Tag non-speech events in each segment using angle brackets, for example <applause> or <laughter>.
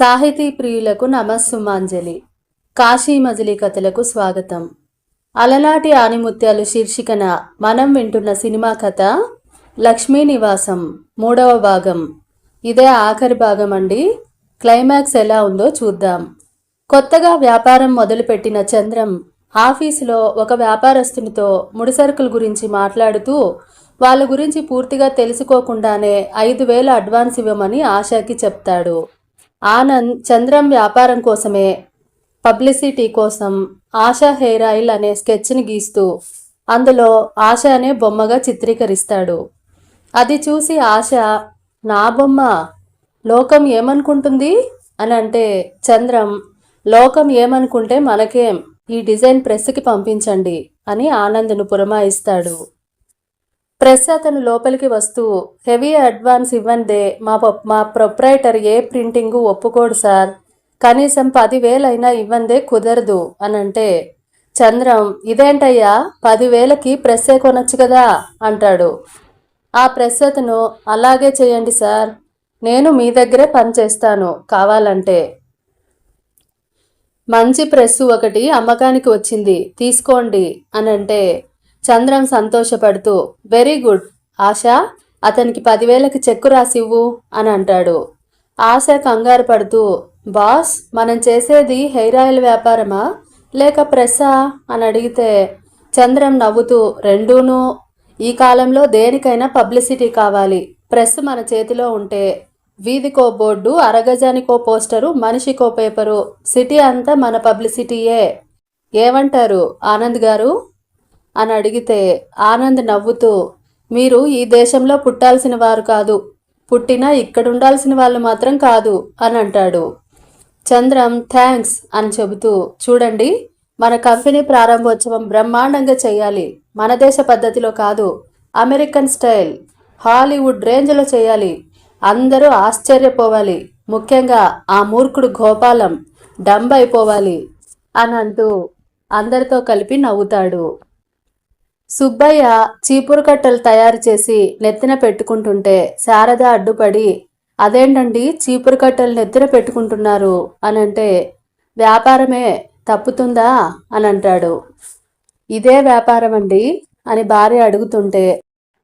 సాహితీ ప్రియులకు నమస్సుమాంజలి. కాశీ మజిలీ కథలకు స్వాగతం. అలనాటి ఆనిముత్యాలు శీర్షికన మనం వింటున్న సినిమా కథ లక్ష్మీ నివాసం మూడవ భాగం. ఇదే ఆఖరి భాగం అండి క్లైమాక్స్ ఎలా ఉందో చూద్దాం. కొత్తగా వ్యాపారం మొదలుపెట్టిన చంద్రం ఆఫీసులో ఒక వ్యాపారస్తునితో ముడిసరుకుల గురించి మాట్లాడుతూ వాళ్ళ గురించి పూర్తిగా తెలుసుకోకుండానే ఐదు వేల అడ్వాన్స్ ఇవ్వమని ఆశాకి చెప్తాడు. ఆనంద్ చంద్రం వ్యాపారం కోసమే పబ్లిసిటీ కోసం ఆశా హెయిర్ ఆయిల్ అనే స్కెచ్ని గీస్తూ అందులో ఆశ అనే బొమ్మగా చిత్రీకరిస్తాడు. అది చూసి ఆశ నా బొమ్మ లోకం ఏమనుకుంటుంది? అని అంటే చంద్రం లోకం ఏమనుకుంటే మనకేం ఈ డిజైన్ ప్రెస్కి పంపించండి అని ఆనంద్ను పురమాయిస్తాడు. ప్రెస్ అతను లోపలికి వస్తూ హెవీ అడ్వాన్స్ ఇవ్వందే మా ప- మా ప్రొప్రైటర్ ఏ ప్రింటింగు ఒప్పుకోడు సార్. కనీసం పదివేలైనా ఇవ్వందే కుదరదు అనంటే చంద్రం ఇదేంటయ్యా? పదివేలకి ప్రెస్సే కొనొచ్చు కదా అంటాడు. ఆ ప్రెస్ అతను అలాగే చేయండి సార్. నేను మీ దగ్గరే పనిచేస్తాను కావాలంటే. మంచి ప్రెస్ ఒకటి అమ్మకానికి వచ్చింది తీసుకోండి అనంటే చంద్రం సంతోషపడుతూ వెరీ గుడ్ ఆశ అతనికి పదివేలకి చెక్కు రాసివ్వు అని అంటాడు. ఆశ కంగారు పడుతూ బాస్ మనం చేసేది హెయిర్ ఆయిల్ వ్యాపారమా? లేక ప్రెస్సా? అని అడిగితే చంద్రం నవ్వుతూ రెండూను. ఈ కాలంలో దేనికైనా పబ్లిసిటీ కావాలి. ప్రెస్ మన చేతిలో ఉంటే వీధికో బోర్డు అరగజానికో పోస్టరు మనిషికో పేపరు సిటీ అంతా మన పబ్లిసిటీయే. ఏమంటారు ఆనంద్ గారు? అని అడిగితే ఆనంద్ నవ్వుతూ మీరు ఈ దేశంలో పుట్టాల్సిన వారు కాదు. పుట్టినా ఇక్కడ ఉండాల్సిన వాళ్ళు మాత్రం కాదు అని అంటాడు. చంద్రం థ్యాంక్స్ అని చెబుతూ చూడండి మన కంపెనీ ప్రారంభోత్సవం బ్రహ్మాండంగా చేయాలి. మన దేశ పద్ధతిలో కాదు. అమెరికన్ స్టైల్ హాలీవుడ్ రేంజ్లో చేయాలి. అందరూ ఆశ్చర్యపోవాలి. ముఖ్యంగా ఆ మూర్ఖుడు గోపాలం డంబ్ అయిపోవాలి అని అంటూ అందరితో కలిపి నవ్వుతాడు. సుబ్బయ్య చీపురు కట్టలు తయారు చేసి నెత్తిన పెట్టుకుంటుంటే శారద అడ్డుపడి అదేంటండి చీపురు కట్టలు నెత్తిన పెట్టుకుంటున్నారు? అని అంటే వ్యాపారమే తప్పుతుందా? అని అంటాడు ఇదే వ్యాపారం అండి అని భార్య అడుగుతుంటే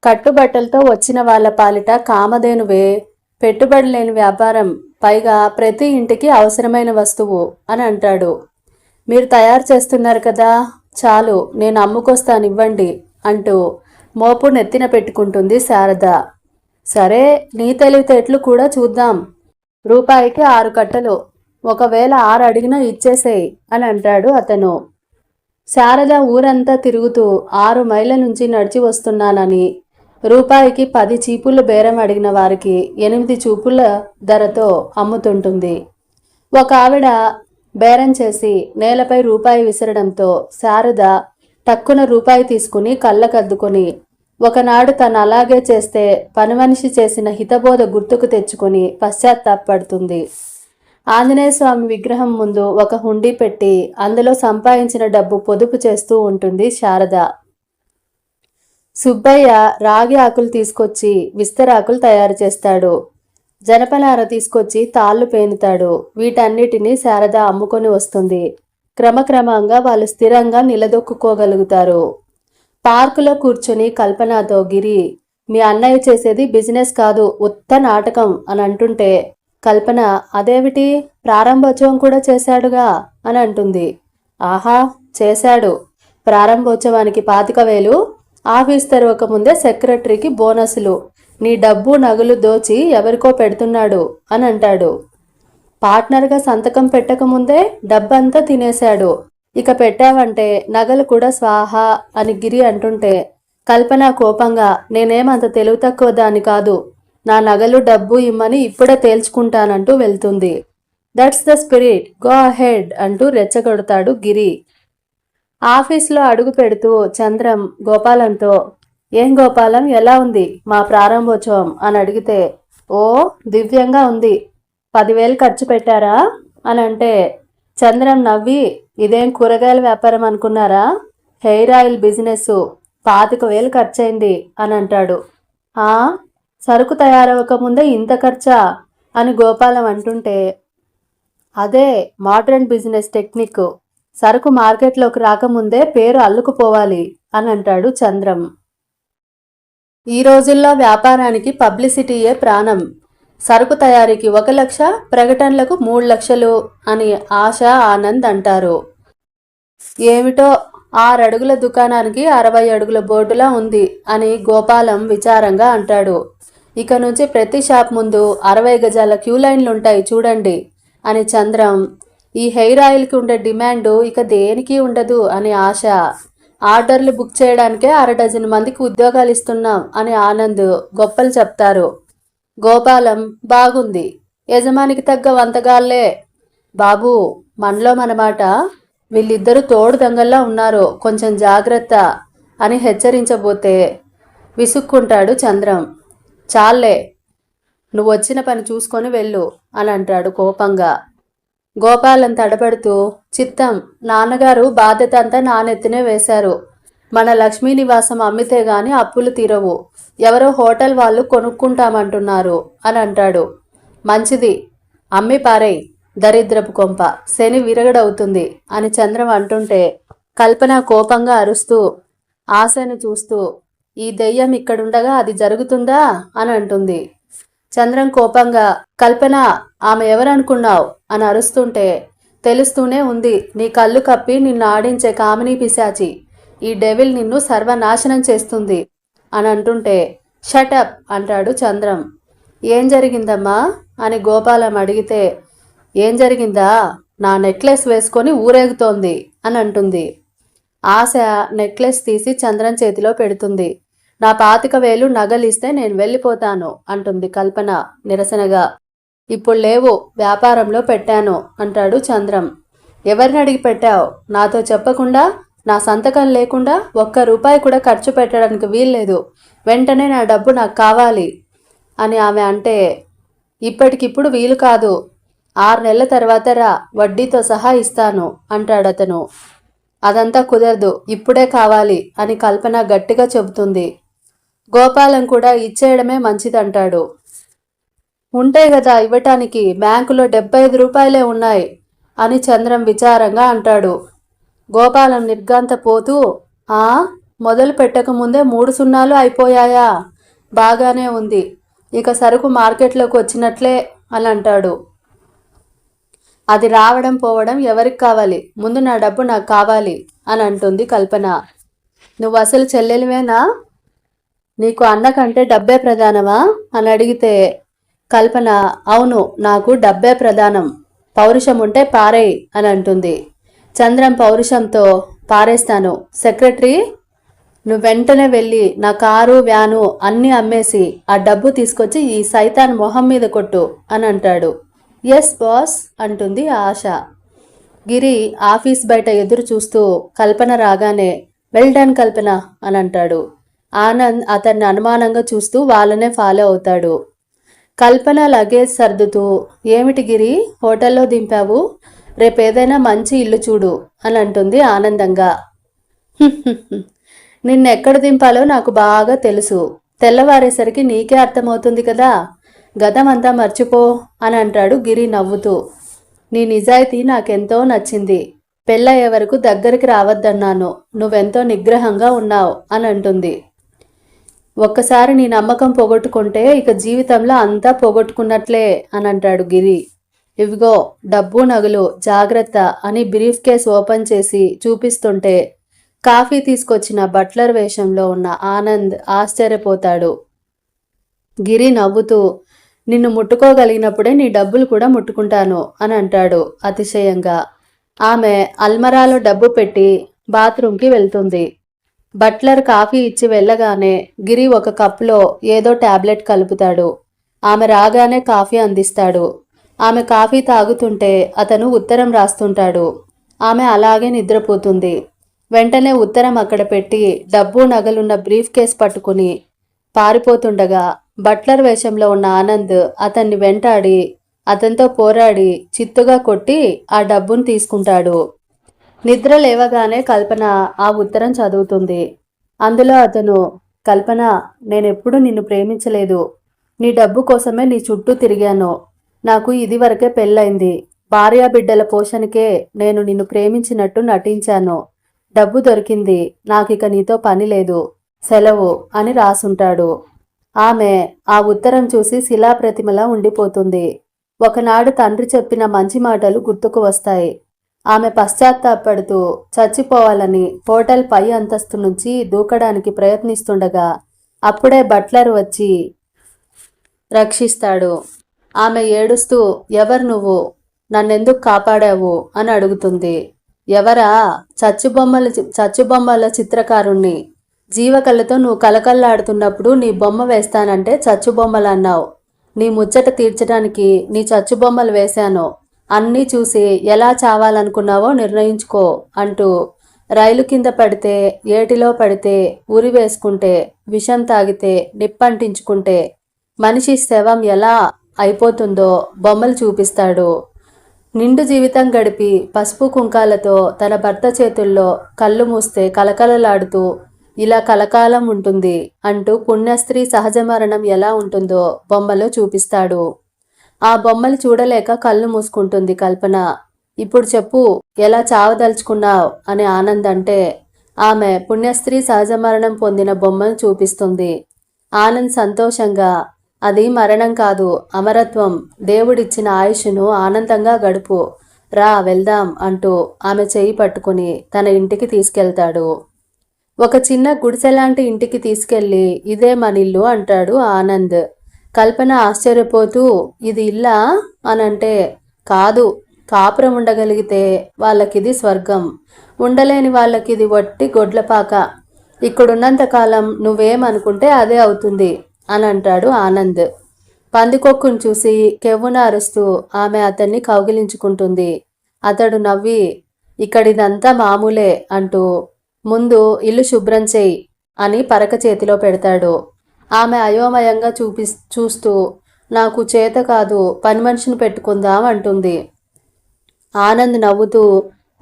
కట్టుబట్టలతో వచ్చిన వాళ్ళ పాలిట కామధేనువే. పెట్టుబడి లేని వ్యాపారం పైగా ప్రతి ఇంటికి అవసరమైన వస్తువు అని అంటాడు. మీరు తయారు చేస్తున్నారు కదా! చాలు నేను అమ్ముకొస్తాను ఇవ్వండి అంటూ మోపు నెత్తిన పెట్టుకుంటుంది శారద. సరే నీ తెలివితేటలు కూడా చూద్దాం. రూపాయికి ఆరు కట్టలు ఒకవేళ ఆరు అడిగినా ఇచ్చేసేయ్ అని అంటాడు అతను. శారద ఊరంతా తిరుగుతూ ఆరు మైళ్ళ నుంచి నడిచి వస్తున్నానని రూపాయికి పది చీపుళ్ళు బేరం అడిగిన వారికి ఎనిమిది చూపుల ధరతో అమ్ముతుంటుంది. ఒక ఆవిడ బేరం చేసి నేలపై రూపాయి విసరడంతో శారద టక్కున రూపాయి తీసుకుని కళ్ళకద్దుకొని ఒకనాడు తను అలాగే చేస్తే పనిమనిషి చేసిన హితబోధ గుర్తుకు తెచ్చుకొని పశ్చాత్తాపడుతుంది ఆంజనేయ స్వామి విగ్రహం ముందు ఒక హుండీ పెట్టి అందులో సంపాదించిన డబ్బు పొదుపు చేస్తూ ఉంటుంది శారద. సుబ్బయ్య రాగి ఆకులు తీసుకొచ్చి విస్తరాకులు తయారు చేస్తాడు. జనపనార తీసుకొచ్చి తాళ్ళు పేనుతాడు. వీటన్నిటినీ శారద అమ్ముకొని వస్తుంది. క్రమక్రమంగా వాళ్ళు స్థిరంగా నిలదొక్కుకోగలుగుతారు. పార్కులో కూర్చొని కల్పనతో గిరి మీ అన్నయ్య చేసేది బిజినెస్ కాదు ఉత్త నాటకం అని అంటుంటే కల్పన అదేమిటి? ప్రారంభోత్సవం కూడా చేశాడుగా? అని అంటుంది. ఆహా చేశాడు. ప్రారంభోత్సవానికి పాతిక వేలు ఆఫీస్ తెరవక ముందే సెక్రటరీకి బోనస్లు నీ డబ్బు నగలు దోచి ఎవరికో పెడుతున్నాడు అని అంటాడు. పార్ట్నర్గా సంతకం పెట్టకముందే డబ్బంతా తినేశాడు. ఇక పెట్టావంటే నగలు కూడా స్వాహా అని గిరి అంటుంటే కల్పన కోపంగా నేనేమంత తెలివి తక్కువ దాన్ని కాదు. నా నగలు డబ్బు ఇమ్మని ఇప్పుడే తేల్చుకుంటానంటూ వెళ్తుంది. That's the spirit go ahead అంటూ రెచ్చగొడతాడు గిరి. ఆఫీస్లో అడుగు పెడుతూ చంద్రం గోపాలంతో ఏం గోపాలం ఎలా ఉంది మా ప్రారంభోత్సవం? అని అడిగితే ఓ దివ్యంగా ఉంది. పదివేలు ఖర్చు పెట్టారా? అని అంటే చంద్రం నవ్వి ఇదేం కూరగాయల వ్యాపారం అనుకున్నారా? హెయిర్ ఆయిల్ బిజినెస్ పాతిక వేలు ఖర్చయింది అని అంటాడు. ఆ సరుకు తయారవ్వక ముందే ఇంత ఖర్చా? అని గోపాలం అంటుంటే అదే మోడ్రన్ బిజినెస్ టెక్నిక్ సరుకు మార్కెట్లోకి రాకముందే పేరు అల్లుకుపోవాలి అని అంటాడు చంద్రం. ఈ రోజుల్లో వ్యాపారానికి పబ్లిసిటీయే ప్రాణం. సరుకు తయారీకి ఒక లక్ష ప్రకటనలకు మూడు లక్షలు అని ఆశ ఆనంద్ అంటారు. ఏమిటో ఆరు అడుగుల దుకాణానికి అరవై అడుగుల బోర్డులా ఉంది అని గోపాలం విచారంగా అంటాడు. ఇక నుంచి ప్రతి షాప్ ముందు అరవై గజాల క్యూ లైన్లు ఉంటాయి చూడండి అని చంద్రం. ఈ హెయిర్ ఆయిల్కి ఉండే డిమాండ్ ఇక దేనికి ఉండదు అని ఆశ. ఆర్డర్లు బుక్ చేయడానికే అర డజన్ మందికి ఉద్యోగాలు ఇస్తున్నాం అని ఆనంద్ గొప్పలు చెప్తారు. గోపాలం బాగుంది. యజమానికి తగ్గ వంతగాళ్ళే. బాబు మనలో మనమాట వీళ్ళిద్దరూ తోడు దొంగల్లా ఉన్నారు. కొంచెం జాగ్రత్త అని హెచ్చరించబోతే విసుక్కుంటాడు చంద్రం. చాలే నువ్వు వచ్చిన పని చూసుకొని వెళ్ళు అని అంటాడు కోపంగా. గోపాలం తడబడుతూ చిత్తం నాన్నగారు బాధ్యత అంతా నానెత్తినే వేశారు. మన లక్ష్మీ నివాసం అమ్మితే గాని అప్పులు తీరవు. ఎవరో హోటల్ వాళ్ళు కొనుక్కుంటామంటున్నారు అని అంటాడు. మంచిది. అమ్మి పారేయ్ దరిద్రపు కొంప. శని విరగడవుతుంది అని చంద్రం అంటుంటే కల్పన కోపంగా అరుస్తూ ఆశను చూస్తూ ఈ దెయ్యం ఇక్కడుండగా అది జరుగుతుందా? అని అంటుంది. చంద్రం కోపంగా కల్పన ఆమె ఎవరనుకున్నావు? అని అరుస్తుంటే తెలుస్తూనే ఉంది. నీ కళ్ళు కప్పి నిన్ను ఆడించే కామినీ పిశాచి. ఈ డెవిల్ నిన్ను సర్వనాశనం చేస్తుంది. అని అంటుంటే షటప్ అంటాడు చంద్రం. ఏం జరిగిందమ్మా? అని గోపాలం అడిగితే ఏం జరిగిందా? నా నెక్లెస్ వేసుకొని ఊరేగుతోంది అని అంటుంది. ఆశ నెక్లెస్ తీసి చంద్రం చేతిలో పెడుతుంది. నా పాతిక వేలు నగలిస్తే నేను వెళ్ళిపోతాను అంటుంది కల్పన నిరసనగా. ఇప్పుడు లేవు వ్యాపారంలో పెట్టాను అంటాడు చంద్రం. ఎవరిని అడిగి పెట్టావు? నాతో చెప్పకుండా? నా సంతకం లేకుండా? ఒక్క రూపాయి కూడా ఖర్చు పెట్టడానికి వీల్లేదు. వెంటనే నా డబ్బు నాకు కావాలి అని ఆమె అంటే ఇప్పటికిప్పుడు వీలు కాదు. ఆరు నెలల తర్వాత రా వడ్డీతో సహా ఇస్తాను అంటాడు అతను. అదంతా కుదరదు ఇప్పుడే కావాలి అని కల్పన గట్టిగా చెబుతుంది. గోపాలం కూడా ఇచ్చేయడమే మంచిదంటాడు. ఉంటే కదా ఇవ్వటానికి బ్యాంకులో డెబ్బై ఐదు రూపాయలే ఉన్నాయి అని చంద్రం విచారంగా అంటాడు. గోపాలం నిర్గాంతపోతూ ఆ? మొదలు పెట్టకముందే మూడు సున్నాలు అయిపోయాయా? బాగానే ఉంది. ఇక సరుకు మార్కెట్లోకి వచ్చినట్లే అని అంటాడు. అది రావడం పోవడం ఎవరికి కావాలి? ముందు నా డబ్బు నాకు కావాలి అని అంటుంది కల్పన. నువ్వు అసలు చెల్లెలివేనా? నీకు అన్న కంటే డబ్బే ప్రధానమా? అని అడిగితే కల్పన అవును నాకు డబ్బే ప్రధానం. పౌరుషం ఉంటే పారేయ్ అని అంటుంది. చంద్రం పౌరుషంతో పారేస్తాను. సెక్రటరీ నువ్వు వెంటనే వెళ్ళి నా కారు వ్యాను అన్నీ అమ్మేసి ఆ డబ్బు తీసుకొచ్చి ఈ సైతాన్ మొహం మీద కొట్టు అని అంటాడు. ఎస్ బాస్ అంటుంది ఆశ. గిరి ఆఫీస్ బయట ఎదురు చూస్తూ కల్పన రాగానే వెల్ డన్ కల్పన అని అంటాడు. ఆనంద్ అతన్ని అనుమానంగా చూస్తూ వాళ్ళనే ఫాలో అవుతాడు. కల్పన లగేజ్ సర్దుతూ ఏమిటి గిరి హోటల్లో దింపావు? రేపేదైనా మంచి ఇల్లు చూడు అని అంటుంది ఆనందంగా. <laughs> నిన్నెక్కడ దింపాలో నాకు బాగా తెలుసు. తెల్లవారేసరికి నీకే అర్థమవుతుంది కదా. గతమంతా మర్చిపో అని అంటాడు గిరి నవ్వుతూ. నీ నిజాయితీ నాకెంతో నచ్చింది. పెళ్ళయ్యే వరకు దగ్గరికి రావద్దన్నాను. నువ్వెంతో నిగ్రహంగా ఉన్నావు అని అంటుంది. ఒక్కసారి నీ నమ్మకం పోగొట్టుకుంటే ఇక జీవితంలో అంతా పోగొట్టుకున్నట్లే అని అంటాడు గిరి. ఇవిగో డబ్బు నగలు జాగ్రత్త అని బ్రీఫ్ కేస్ ఓపెన్ చేసి చూపిస్తుంటే కాఫీ తీసుకొచ్చిన బట్లర్ వేషంలో ఉన్న ఆనంద్ ఆశ్చర్యపోతాడు. గిరి నవ్వుతూ నిన్ను ముట్టుకోగలిగినప్పుడే నీ డబ్బులు కూడా ముట్టుకుంటాను అని అంటాడు అతిశయంగా. ఆమె అల్మరాలో డబ్బు పెట్టి బాత్రూంకి వెళ్తుంది. బట్లర్ కాఫీ ఇచ్చి వెళ్ళగానే గిరి ఒక కప్లో ఏదో టాబ్లెట్ కలుపుతాడు. ఆమె రాగానే కాఫీ అందిస్తాడు. ఆమె కాఫీ తాగుతుంటే అతను ఉత్తరం రాస్తుంటాడు. ఆమె అలాగే నిద్రపోతుంది. వెంటనే ఉత్తరం అక్కడ పెట్టి డబ్బు నగలున్న బ్రీఫ్ కేస్ పట్టుకుని పారిపోతుండగా బట్లర్ వేషంలో ఉన్న ఆనంద్ అతన్ని వెంటాడి అతనితో పోరాడి చిత్తుగా కొట్టి ఆ డబ్బును తీసుకుంటాడు. నిద్ర లేవగానే కల్పన ఆ ఉత్తరం చదువుతుంది. అందులో అతను కల్పన నేనెప్పుడు నిన్ను ప్రేమించలేదు. నీ డబ్బు కోసమే నీ చుట్టూ తిరిగాను. నాకు ఇది వరకే పెళ్ళైంది భార్యాబిడ్డల పోషణకే నేను నిన్ను ప్రేమించినట్టు నటించాను. డబ్బు దొరికింది. నాకిక నీతో పని లేదు. సెలవు అని రాసుంటాడు. ఆమె ఆ ఉత్తరం చూసి శిలాప్రతిమలా ఉండిపోతుంది. ఒకనాడు తండ్రి చెప్పిన మంచి మాటలు గుర్తుకు వస్తాయి. ఆమె పశ్చాత్తాపడుతూ చచ్చిపోవాలని హోటల్ పై అంతస్తు నుంచి దూకడానికి ప్రయత్నిస్తుండగా అప్పుడే బట్లర్ వచ్చి రక్షిస్తాడు. ఆమె ఏడుస్తూ ఎవరు నువ్వు? నన్నెందుకు కాపాడావు? అని అడుగుతుంది. ఎవరా? చచ్చుబొమ్మల చచ్చుబొమ్మల చిత్రకారుణ్ణి. జీవకళతో నువ్వు కలకల్లాడుతున్నప్పుడు నీ బొమ్మ వేస్తానంటే చచ్చుబొమ్మలు అన్నావు నీ ముచ్చట తీర్చడానికి నీ చచ్చుబొమ్మలు వేశాను. అన్నీ చూసి ఎలా చావాలనుకున్నావో నిర్ణయించుకో అంటూ రైలు కింద పడితే ఏటిలో పడితే ఉరి వేసుకుంటే విషం తాగితే నిప్పంటించుకుంటే మనిషి శవం ఎలా అయిపోతుందో బొమ్మలు చూపిస్తాడు. నిండు జీవితం గడిపి పసుపు కుంకాలతో తన భర్త చేతుల్లో కళ్ళు మూస్తే కలకలలాడుతూ ఇలా కలకాలం ఉంటుంది అంటూ పుణ్యస్త్రీ సహజ మరణం ఎలా ఉంటుందో బొమ్మలో చూపిస్తాడు. ఆ బొమ్మలు చూడలేక కళ్ళు మూసుకుంటుంది కల్పన. ఇప్పుడు చెప్పు ఎలా చావదలుచుకున్నావు? అని ఆనంద్ అంటే ఆమె పుణ్యస్త్రీ సహజ మరణం పొందిన బొమ్మను చూపిస్తుంది. ఆనంద్ సంతోషంగా అది మరణం కాదు అమరత్వం. దేవుడిచ్చిన ఆయుష్ను ఆనందంగా గడుపు. రా వెళ్దాం అంటూ ఆమె చేయి పట్టుకుని తన ఇంటికి తీసుకెళ్తాడు. ఒక చిన్న గుడిసెలాంటి ఇంటికి తీసుకెళ్ళి ఇదే మనిల్లు అంటాడు ఆనంద్. కల్పన ఆశ్చర్యపోతూ ఇది ఇల్లా అనంటే కాదు కాపురం ఉండగలిగితే వాళ్ళకిది స్వర్గం. ఉండలేని వాళ్ళకిది వట్టి గొడ్లపాక ఇక్కడున్నంతకాలం నువ్వేమనుకుంటే అదే అవుతుంది అని అంటాడు ఆనంద్. పందికొక్కును చూసి కెవ్వున అరుస్తూ ఆమె అతన్ని కౌగిలించుకుంటుంది. అతడు నవ్వి ఇక్కడిదంతా మామూలే అంటూ ముందు ఇల్లు శుభ్రం చేయి అని పరక చేతిలో పెడతాడు. ఆమె అయోమయంగా చూపి చూస్తూ నాకు చేత కాదు పని మనిషిని పెట్టుకుందాం అంటుంది. ఆనంద్ నవ్వుతూ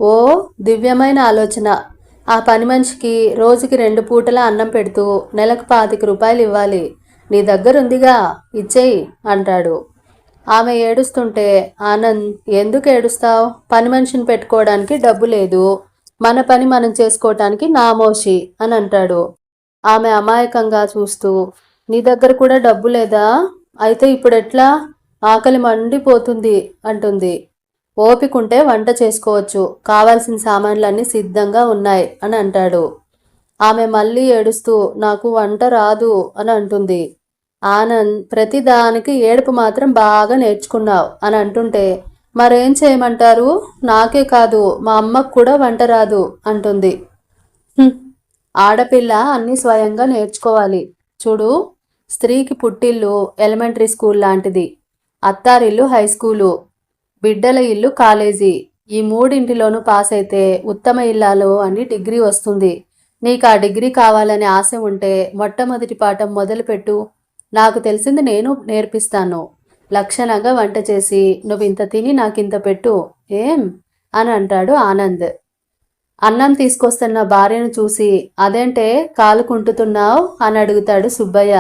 ఓ దివ్యమైన ఆలోచన. ఆ పని మనిషికి రోజుకి రెండు పూటల అన్నం పెడుతూ నెలకు పాతిక రూపాయలు ఇవ్వాలి. నీ దగ్గరుందిగా ఇచ్చేయి అంటాడు. ఆమె ఏడుస్తుంటే ఆనంద్ ఎందుకు ఏడుస్తావు? పని మనిషిని పెట్టుకోవడానికి డబ్బు లేదు. మన పని మనం చేసుకోవటానికి నామోషి అని అంటాడు. ఆమె అమాయకంగా చూస్తూ నీ దగ్గర కూడా డబ్బు లేదా? అయితే ఇప్పుడు ఎట్లా? ఆకలి మండిపోతుంది అంటుంది. ఓపికంటే వంట చేసుకోవచ్చు. కావాల్సిన సామాన్లన్నీ సిద్ధంగా ఉన్నాయి అని అంటాడు. ఆమె మళ్ళీ ఏడుస్తూ నాకు వంట రాదు అని అంటుంది. ఆనంద్ ప్రతిదానికి ఏడుపు మాత్రం బాగా నేర్చుకున్నావు అని అంటుంటే మరేం చేయమంటారు? నాకే కాదు మా అమ్మకు కూడా వంట రాదు అంటుంది. ఆడపిల్ల అన్నీ స్వయంగా నేర్చుకోవాలి. చూడు స్త్రీకి పుట్టిల్లు ఎలిమెంటరీ స్కూల్ లాంటిది. అత్తారిల్లు హై స్కూలు బిడ్డల ఇల్లు కాలేజీ. ఈ మూడింటిలోనూ పాస్ అయితే ఉత్తమ ఇల్లాలో అని డిగ్రీ వస్తుంది. నీకు ఆ డిగ్రీ కావాలనే ఆశ ఉంటే మొట్టమొదటి పాఠం మొదలుపెట్టు. నాకు తెలిసింది నేను నేర్పిస్తాను. లక్షణంగా వంట చేసి నువ్వు ఇంత తిని నాకింత పెట్టు. ఏం? అని అంటాడు ఆనంద్. అన్నం తీసుకొస్తున్న భార్యను చూసి అదేంటే కాలు కుంటుతున్నావు? అని అడుగుతాడు సుబ్బయ్య.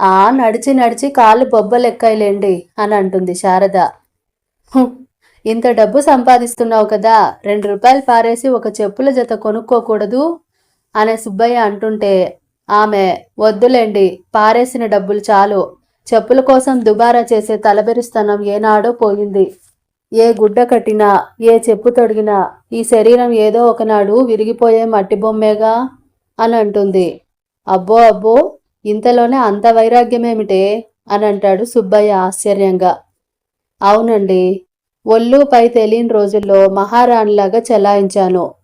ఆ నడిచి నడిచి కాలు బొబ్బలెక్కాయిలేండి అని అంటుంది శారద. ఇంత డబ్బు సంపాదిస్తున్నావు కదా రెండు రూపాయలు పారేసి ఒక చెప్పుల జత కొనుక్కోకూడదు? అనే సుబ్బయ్య అంటుంటే ఆమె వద్దులేండి పారేసిన డబ్బులు చాలు. చెప్పుల కోసం దుబారా చేసే తలబెరిస్తనం ఏనాడో పోయింది. ఏ గుడ్డ కట్టినా ఏ చెప్పు తొడిగినా ఈ శరీరం ఏదో ఒకనాడు విరిగిపోయే మట్టి బొమ్మేగా? అని అంటుంది. అబ్బో అబ్బో ఇంతలోనే అంత వైరాగ్యమేమిటే? అని అంటాడు సుబ్బయ్య ఆశ్చర్యంగా. అవునండి ఒళ్ళు పై తెలియని రోజుల్లో మహారాణిలాగా చెలాయించాను.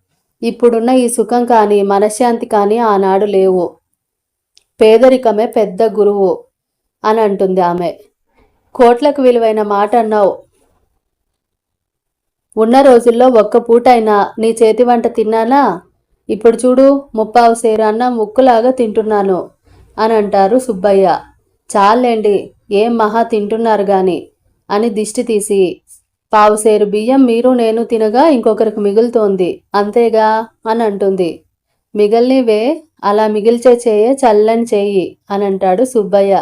ఇప్పుడున్న ఈ సుఖం కానీ మనశ్శాంతి కానీ ఆనాడు లేవు. పేదరికమే పెద్ద గురువు అని అంటుంది ఆమె. కోట్లకు విలువైన మాట అన్నావు. ఉన్న రోజుల్లో ఒక్క పూటైనా నీ చేతి వంట తిన్నానా? ఇప్పుడు చూడు ముప్పావు సేరు అన్నం ముక్కులాగా తింటున్నాను అని అంటారు సుబ్బయ్య. చాలండి ఏం మహా తింటున్నారు గాని అని దిష్టి తీసి పావుసేరు బియ్యం మీరు నేను తినగా ఇంకొకరికి మిగులుతోంది అంతేగా అని అంటుంది. మిగల్నివే అలా మిగిల్చే చేయే చల్లని చేయి అని అంటాడు సుబ్బయ్య.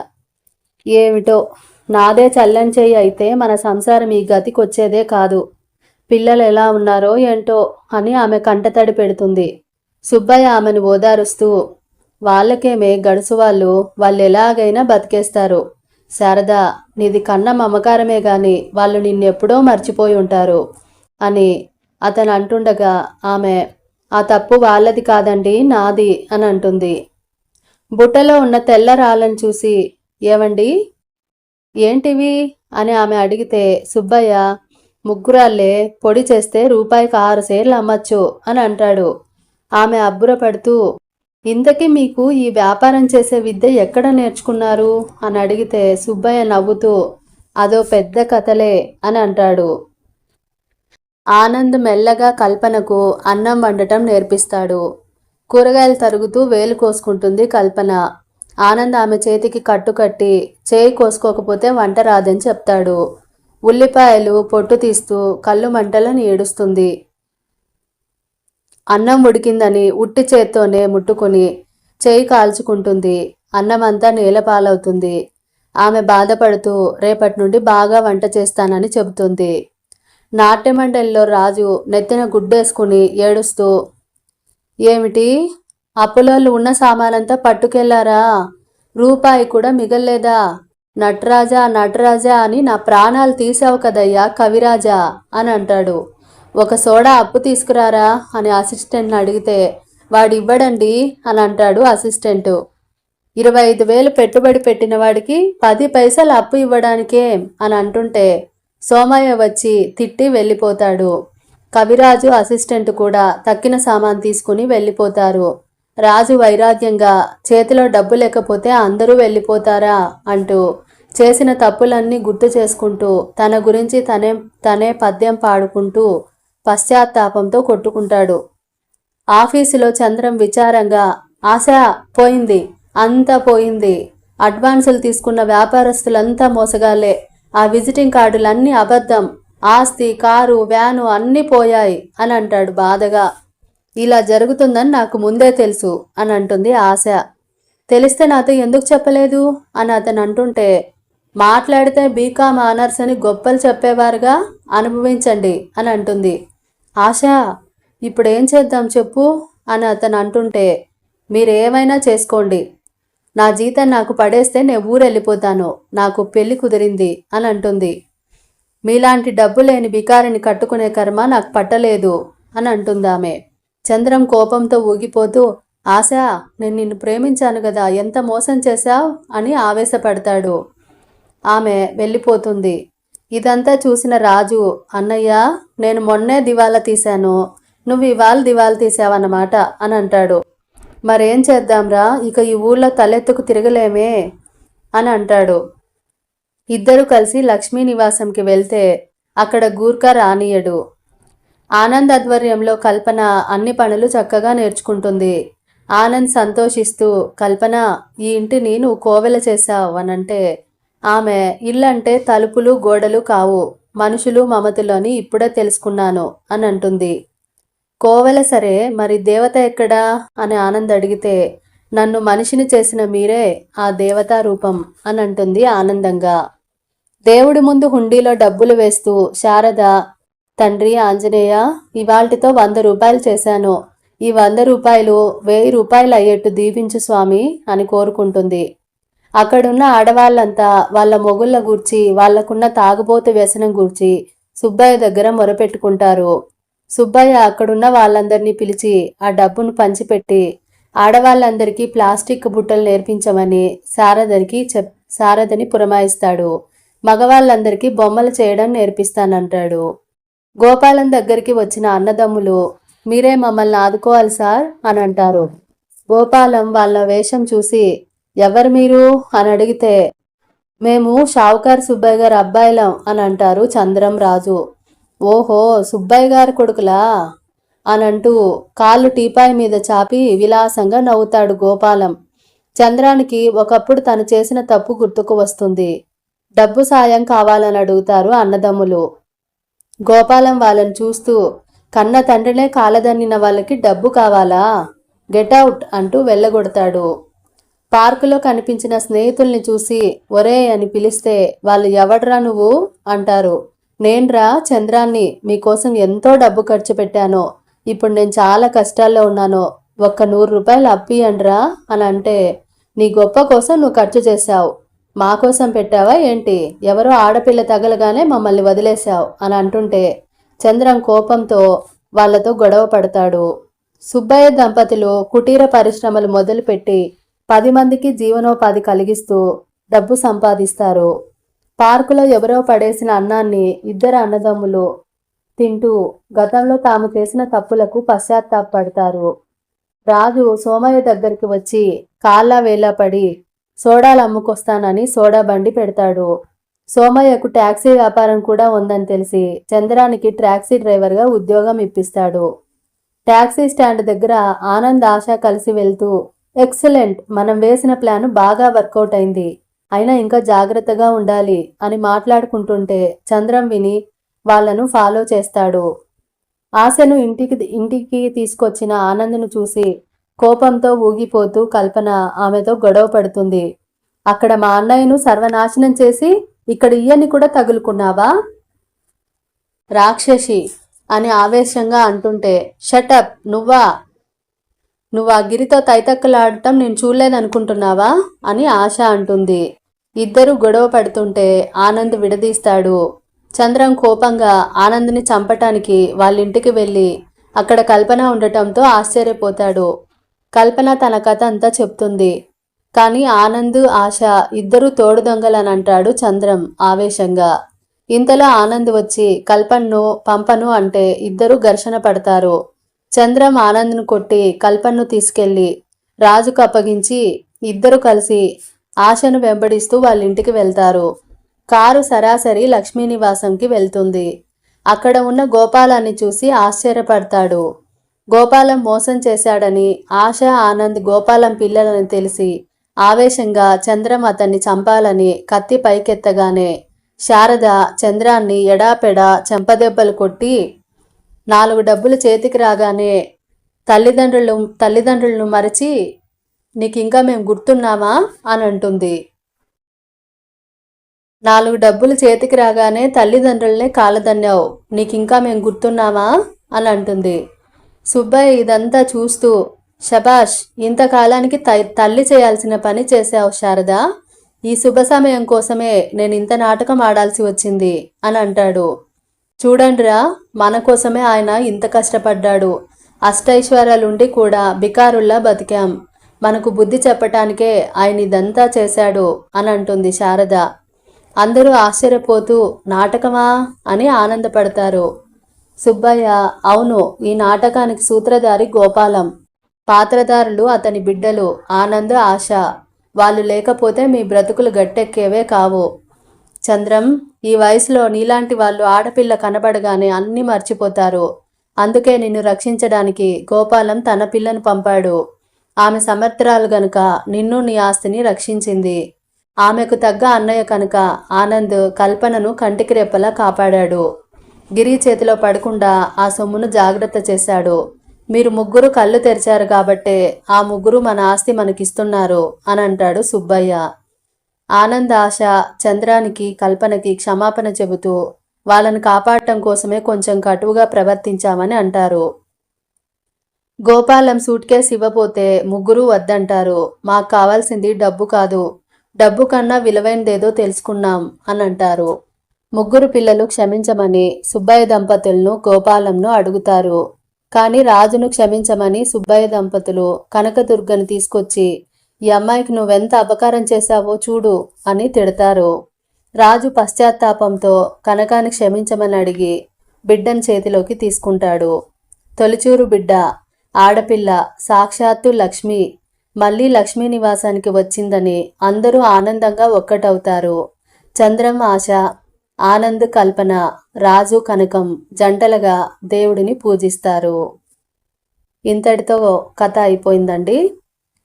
ఏమిటో నాదే చల్లని చేయి అయితే మన సంసారం ఈ గతికొచ్చేదే కాదు. పిల్లలు ఎలా ఉన్నారో ఏంటో అని ఆమె కంటతడి పెడుతుంది. సుబ్బయ్య ఆమెను ఓదారుస్తూ వాళ్ళకేమే గడుసు వాళ్ళు వాళ్ళు ఎలాగైనా బతికేస్తారు. శారదా నీది కన్న మమకారమే గాని వాళ్ళు నిన్నెప్పుడో మర్చిపోయి ఉంటారు అని అతను అంటుండగా ఆమె ఆ తప్పు వాళ్ళది కాదండి నాది అని అంటుంది. బుట్టలో ఉన్న తెల్ల రాళ్ళను చూసి ఏమండి ఏంటివి? అని ఆమె అడిగితే సుబ్బయ్య ముగ్గురాళ్ళే పొడి చేస్తే రూపాయికి ఆరు సేర్లు అమ్మచ్చు అని అంటాడు. ఆమె అబ్బురపడుతూ ఇంతకీ మీకు ఈ వ్యాపారం చేసే విద్య ఎక్కడ నేర్చుకున్నారు? అని అడిగితే సుబ్బయ్య నవ్వుతూ అదో పెద్ద కథలే అని అంటాడు. ఆనంద్ మెల్లగా కల్పనకు అన్నం వండటం నేర్పిస్తాడు. కూరగాయలు తరుగుతూ వేలు కోసుకుంటుంది కల్పన. ఆనంద్ ఆమె చేతికి కట్టుకట్టి చేయి కోసుకోకపోతే వంట రాదని చెప్తాడు. ఉల్లిపాయలు పొట్టు తీస్తూ కళ్ళు మంటలను ఏడుస్తుంది. అన్నం ఉడికిందని ఉట్టి చేత్తోనే ముట్టుకుని చేయి కాల్చుకుంటుంది. అన్నమంతా నేలపాలవుతుంది ఆమె బాధపడుతూ రేపటి నుండి బాగా వంట చేస్తానని చెబుతుంది. నాట్యమండలిలో రాజు నెత్తిన గుడ్డేసుకుని ఏడుస్తూ ఏమిటి? అప్పులోళ్ళు ఉన్న సామానంతా పట్టుకెళ్ళారా? రూపాయి కూడా మిగల్లేదా? నటరాజా నటరాజా అని నా ప్రాణాలు తీసావు కదయ్యా కవిరాజా అని అంటాడు. ఒక సోడా అప్పు తీసుకురారా అని అసిస్టెంట్ని అడిగితే వాడు ఇవ్వడండి అని అంటాడు అసిస్టెంట్ ఇరవై ఐదు వేలు పెట్టుబడి పెట్టిన వాడికి పది పైసలు అప్పు ఇవ్వడానికే అని అంటుంటే సోమయ్య వచ్చి తిట్టి వెళ్ళిపోతాడు. కవిరాజు అసిస్టెంట్ కూడా తక్కిన సామాన్ తీసుకుని వెళ్ళిపోతారు. రాజు వైరాగ్యంగా చేతిలో డబ్బు లేకపోతే అందరూ వెళ్ళిపోతారా అంటూ చేసిన తప్పులన్నీ గుర్తు చేసుకుంటూ తన గురించి తనే తనే పద్యం పాడుకుంటూ పశ్చాత్తాపంతో కొట్టుకుంటాడు. ఆఫీసులో చంద్రం విచారంగా ఆశ పోయింది అంతా పోయింది. అడ్వాన్సులు తీసుకున్న వ్యాపారస్తులంతా మోసగాలే ఆ విజిటింగ్ కార్డులన్నీ అబద్ధం. ఆస్తి కారు వ్యాను అన్నీ పోయాయి అని అంటాడు బాధగా. ఇలా జరుగుతుందని నాకు ముందే తెలుసు అని అంటుంది ఆశ. తెలిస్తే నాతో ఎందుకు చెప్పలేదు? అని అతను అంటుంటే మాట్లాడితే బీకామ్ ఆనర్స్ అని గొప్పలు చెప్పేవారుగా? అనుభవించండి అని అంటుంది. ఆశ ఇప్పుడు ఏం చేద్దాం చెప్పు అని అతను అంటుంటే మీరేమైనా చేసుకోండి. నా జీతం నాకు పడేస్తే నేను ఊరెళ్ళిపోతాను. నాకు పెళ్ళి కుదిరింది అని అంటుంది. మీలాంటి డబ్బు లేని బికారిని కట్టుకునే కర్మ నాకు పట్టలేదు అని అంటుంది ఆమె చంద్రం కోపంతో ఊగిపోతూ ఆశ నేను నిన్ను ప్రేమించాను కదా ఎంత మోసం చేశావు అని ఆవేశపడతాడు. ఆమె వెళ్ళిపోతుంది. ఇదంతా చూసిన రాజు అన్నయ్య నేను మొన్నే దివాలా తీశాను. నువ్వు ఇవాళ దివాలా తీసావన్నమాట అని అంటాడు. మరేం చేద్దాంరా? ఇక ఈ ఊళ్ళో తలెత్తుకు తిరగలేమే అని అంటాడు. ఇద్దరు కలిసి లక్ష్మీ నివాసంకి వెళ్తే అక్కడ గూర్ఖా రానియడు. ఆనంద్ ఆధ్వర్యంలో కల్పన అన్ని పనులు చక్కగా నేర్చుకుంటుంది. ఆనంద్ సంతోషిస్తూ కల్పన ఈ ఇంటిని నువ్వు కోవెల చేశావు అనంటే ఆమె ఇల్లంటే తలుపులు గోడలు కావు మనుషులు మమతులని ఇప్పుడే తెలుసుకున్నాను అని అంటుంది కోవెల సరే మరి దేవత ఎక్కడా? అని ఆనంద్ అడిగితే నన్ను మనిషిని చేసిన మీరే ఆ దేవతా రూపం అని అంటుంది ఆనందంగా. దేవుడి ముందు హుండీలో డబ్బులు వేస్తూ శారద తండ్రి ఆంజనేయ ఇవాల్టితో వంద రూపాయలు చేశాను. ఈ వంద రూపాయలు వెయ్యి రూపాయలు అయ్యేట్టు దీవించు స్వామి అని కోరుకుంటుంది. అక్కడున్న ఆడవాళ్ళంతా వాళ్ళ మొగుళ్ళ గూర్చి వాళ్ళకున్న తాగుబోతు వ్యసనం గూర్చి సుబ్బయ్య దగ్గర మొరపెట్టుకుంటారు. సుబ్బయ్య అక్కడున్న వాళ్ళందరినీ పిలిచి ఆ డబ్బును పంచిపెట్టి ఆడవాళ్ళందరికీ ప్లాస్టిక్ బుట్టలు నేర్పించమని శారదనికి చెప్ శారదని పురమాయిస్తాడు. మగవాళ్ళందరికీ బొమ్మలు చేయడం నేర్పిస్తానంటాడు. గోపాలం దగ్గరికి వచ్చిన అన్నదమ్ములు మీరే మమ్మల్ని ఆదుకోవాలి సార్ అని అంటారు. గోపాలం వాళ్ళ వేషం చూసి ఎవరు మీరు? అని అడిగితే మేము షావుకార్ సుబ్బయ్య గారు అబ్బాయిలం అని అంటారు చంద్రం రాజు. ఓహో సుబ్బయ్య గారి కొడుకులా? అని అంటూ కాళ్ళు టీపాయ్ మీద చాపి విలాసంగా నవ్వుతాడు గోపాలం. చంద్రానికి ఒకప్పుడు తను చేసిన తప్పు గుర్తుకు వస్తుంది. డబ్బు సాయం కావాలని అడుగుతారు అన్నదమ్ములు. గోపాలం వాళ్ళని చూస్తూ కన్న తండ్రినే కాలదన్నిన వాళ్ళకి డబ్బు కావాలా? గెట్ అవుట్ అంటూ వెళ్ళగొడతాడు. పార్కులో కనిపించిన స్నేహితుల్ని చూసి ఒరే అని పిలిస్తే వాళ్ళు ఎవడ్రా నువ్వు? అంటారు. నేన్రా చంద్రాన్ని మీకోసం ఎంతో డబ్బు ఖర్చు పెట్టాను ఇప్పుడు నేను చాలా కష్టాల్లో ఉన్నాను ఒక్క నూరు రూపాయలు అప్పియండ్రా అని అంటే నీ గొప్ప కోసం నువ్వు ఖర్చు చేశావు. మా కోసం పెట్టావా ఏంటి? ఎవరో ఆడపిల్ల తగలగానే మమ్మల్ని వదిలేశావు అని అంటుంటే చంద్రం కోపంతో వాళ్ళతో గొడవ పడతాడు. సుబ్బయ్య దంపతులు కుటీర పరిశ్రమలు మొదలుపెట్టి పది మందికి జీవనోపాధి కలిగిస్తూ డబ్బు సంపాదిస్తారు. పార్కులో ఎవరో పడేసిన అన్నాన్ని ఇద్దరు అన్నదమ్ములు తింటూ గతంలో తాము చేసిన తప్పులకు పశ్చాత్తాపడతారు. రాజు సోమయ్య దగ్గరికి వచ్చి కాళ్ళ వేలా పడి సోడాలు అమ్ముకొస్తానని సోడా బండి పెడతాడు. సోమయ్యకు ట్యాక్సీ వ్యాపారం కూడా ఉందని తెలిసి చంద్రానికి ట్యాక్సీ డ్రైవర్గా ఉద్యోగం ఇప్పిస్తాడు. ట్యాక్సీ స్టాండ్ దగ్గర ఆనంద్ ఆశ కలిసి వెళ్తూ ఎక్సలెంట్. మనం వేసిన ప్లాన్ బాగా వర్కౌట్ అయింది. అయినా ఇంకా జాగ్రత్తగా ఉండాలి అని మాట్లాడుకుంటుంటే చంద్రం విని వాళ్ళను ఫాలో చేస్తాడు. ఆశను ఇంటికి ఇంటికి తీసుకొచ్చిన ఆనంద్ను చూసి కోపంతో ఊగిపోతూ కల్పన ఆమెతో గొడవ పడుతుంది. అక్కడ మా అన్నయ్యను సర్వనాశనం చేసి ఇక్కడ ఇయ్యని కూడా తగులుకున్నావా? రాక్షసి అని ఆవేశంగా అంటుంటే షటప్ నువ్వా? నువ్వు ఆ గిరితో తైతక్కలాడటం నేను చూడలేదనుకుంటున్నావా? అని ఆశ అంటుంది. ఇద్దరు గొడవ పడుతుంటే ఆనంద్ విడదీస్తాడు. చంద్రం కోపంగా ఆనంద్ని చంపటానికి వాళ్ళింటికి వెళ్ళి అక్కడ కల్పన ఉండటంతో ఆశ్చర్యపోతాడు. కల్పన తన కథ అంతా చెప్తుంది. కానీ ఆనంద్ ఆశ ఇద్దరు తోడు దొంగలని అంటాడు చంద్రం ఆవేశంగా. ఇంతలో ఆనంద్ వచ్చి కల్పన్ను పంపను అంటే ఇద్దరూ ఘర్షణ పడతారు. చంద్రం ఆనంద్ను కొట్టి కల్పన్ను తీసుకెళ్ళి రాజుకు అప్పగించి ఇద్దరు కలిసి ఆశను వెంబడిస్తూ వాళ్ళ ఇంటికి వెళ్తారు. కారు సరాసరి లక్ష్మీనివాసంకి వెళ్తుంది. అక్కడ ఉన్న గోపాలాన్ని చూసి ఆశ్చర్యపడతాడు. గోపాలం మోసం చేశాడని ఆశ ఆనంద్ గోపాలం పిల్లలని తెలిసి ఆవేశంగా చంద్రం అతన్ని చంపాలని కత్తి పైకెత్తగానే శారద చంద్రాన్ని ఎడాపెడా చెంపదెబ్బలు కొట్టి నాలుగు డబ్బులు చేతికి రాగానే తల్లిదండ్రులు తల్లిదండ్రులను మరిచి నీకు ఇంకా మేము గుర్తున్నామా? అని అంటుంది. నాలుగు డబ్బులు చేతికి రాగానే తల్లిదండ్రులనే కాలదన్నావు. నీకు ఇంకా మేము గుర్తున్నామా? అని అంటుంది. సుబ్బయ్య ఇదంతా చూస్తూ శబాష్ ఇంతకాలానికి తల్లి చేయాల్సిన పని చేసావు శారద. ఈ శుభ సమయం కోసమే నేను ఇంత నాటకం ఆడాల్సి వచ్చింది అని అంటాడు. చూడండిరా మన కోసమే ఆయన ఇంత కష్టపడ్డాడు. అష్టైశ్వర్యాలుండి కూడా బికారుల్లా బతికాం. మనకు బుద్ధి చెప్పటానికే ఆయన ఇదంతా చేశాడు అని అంటుంది శారద. అందరూ ఆశ్చర్యపోతూ నాటకమా అని ఆనందపడతారు. సుబ్బయ్య అవును ఈ నాటకానికి సూత్రధారి గోపాలం. పాత్రధారులు అతని బిడ్డలు ఆనంద్ ఆశ. వాళ్ళు లేకపోతే మీ బ్రతుకులు గట్టెక్కేవే కావు. చంద్రం ఈ వయసులో నీలాంటి వాళ్ళు ఆడపిల్ల కనబడగానే అన్నీ మర్చిపోతారు. అందుకే నిన్ను రక్షించడానికి గోపాలం తన పిల్లను పంపాడు. ఆమె సమర్థరాలు గనుక నిన్ను నీ ఆస్తిని రక్షించింది. ఆమెకు తగ్గ అన్నయ్య కనుక ఆనంద్ కల్పనను కంటికి రెప్పలా కాపాడాడు. గిరి చేతిలో పడకుండా ఆ సొమ్మును జాగ్రత్త చేశాడు. మీరు ముగ్గురు కళ్ళు తెరిచారు కాబట్టే ఆ ముగ్గురు మన ఆస్తి మనకిస్తున్నారు అని అంటాడు సుబ్బయ్య. ఆనంద్ ఆశ చంద్రానికి కల్పనకి క్షమాపణ చెబుతూ వాళ్ళని కాపాడటం కోసమే కొంచెం కటువుగా ప్రవర్తించామని అంటారు. గోపాలం సూట్ కేసు ఇవ్వబోతే ముగ్గురు వద్దంటారు. మాకు కావాల్సింది డబ్బు కాదు. డబ్బు కన్నా విలువైనదేదో తెలుసుకున్నాం అని అంటారు. ముగ్గురు పిల్లలు క్షమించమని సుబ్బయ్య దంపతులను గోపాలంను అడుగుతారు. కానీ రాజును క్షమించమని సుబ్బయ్య దంపతులు కనకదుర్గను తీసుకొచ్చి ఈ అమ్మాయికి నువ్వెంత అపకారం చేశావో చూడు అని తిడతారు. రాజు పశ్చాత్తాపంతో కనకాన్ని క్షమించమని అడిగి బిడ్డను చేతిలోకి తీసుకుంటాడు. తొలిచూరు బిడ్డ ఆడపిల్ల సాక్షాత్తు లక్ష్మి. మళ్ళీ లక్ష్మీ నివాసానికి వచ్చిందని అందరూ ఆనందంగా ఒక్కటవుతారు. చంద్రం ఆశ ఆనంద్ కల్పన రాజు కనకం జంటలుగా దేవుడిని పూజిస్తారు. ఇంతటితో కథ అయిపోయిందండి.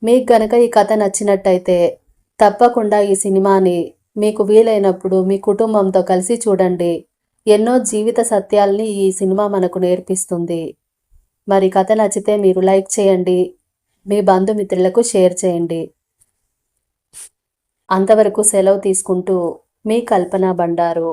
మీకు గనక ఈ కథ నచ్చినట్టయితే తప్పకుండా ఈ సినిమాని మీకు వీలైనప్పుడు మీ కుటుంబంతో కలిసి చూడండి. ఎన్నో జీవిత సత్యాల్ని ఈ సినిమా మనకు నేర్పిస్తుంది. మరి కథ నచ్చితే మీరు లైక్ చేయండి. మీ బంధుమిత్రులకు షేర్ చేయండి. అంతవరకు సెలవు తీసుకుంటూ మీ కల్పన బండారు.